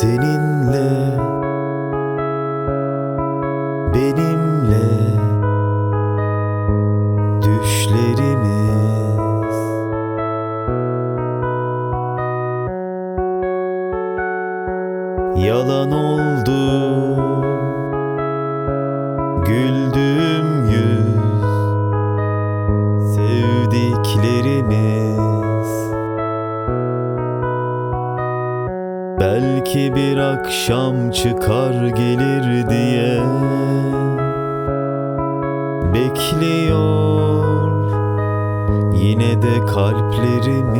Seninle benimle düşlerimiz. Yalan oldu güldüğüm belki bir akşam çıkar gelir diye. Bekliyor yine de kalplerimiz.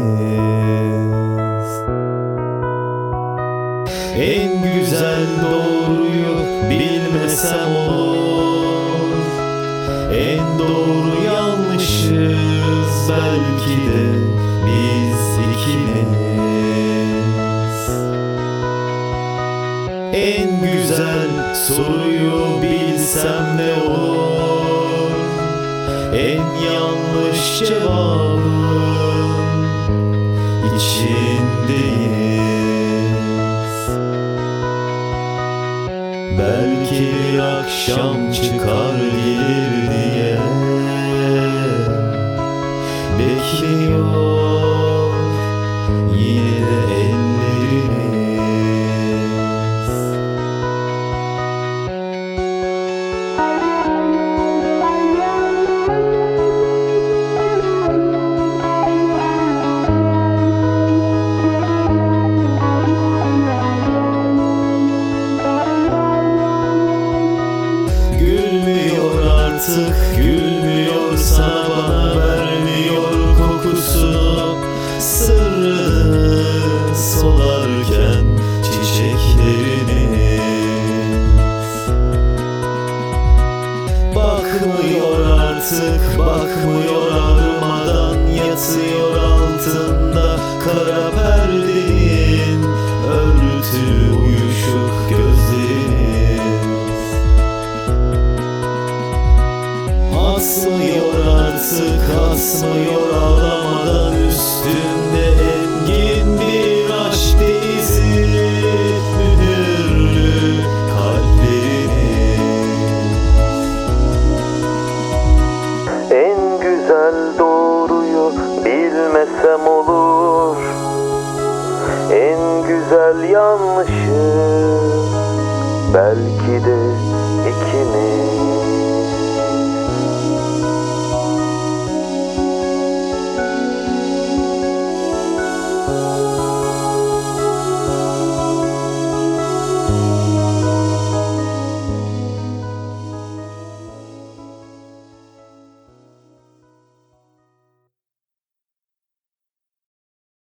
En güzel doğruyu bilmesem olur En güzel soruyu bilsem ne olur? En yanlış cevabın içindeyiz. Belki bir akşam çıkar gelir diye Bekliyor artık gülmüyor sana bana vermiyor kokusunu Sırrını solarken çiçeklerimiz Bakmıyor artık bakmıyor ağrımadan yatıyor altında Asmıyor artık asmıyor ağlamadan üstünde engin bir aşk denizi. Mühürlü kalplerimiz En güzel doğruyu bilmesem olur. En güzel yanlışı belki de ikimiz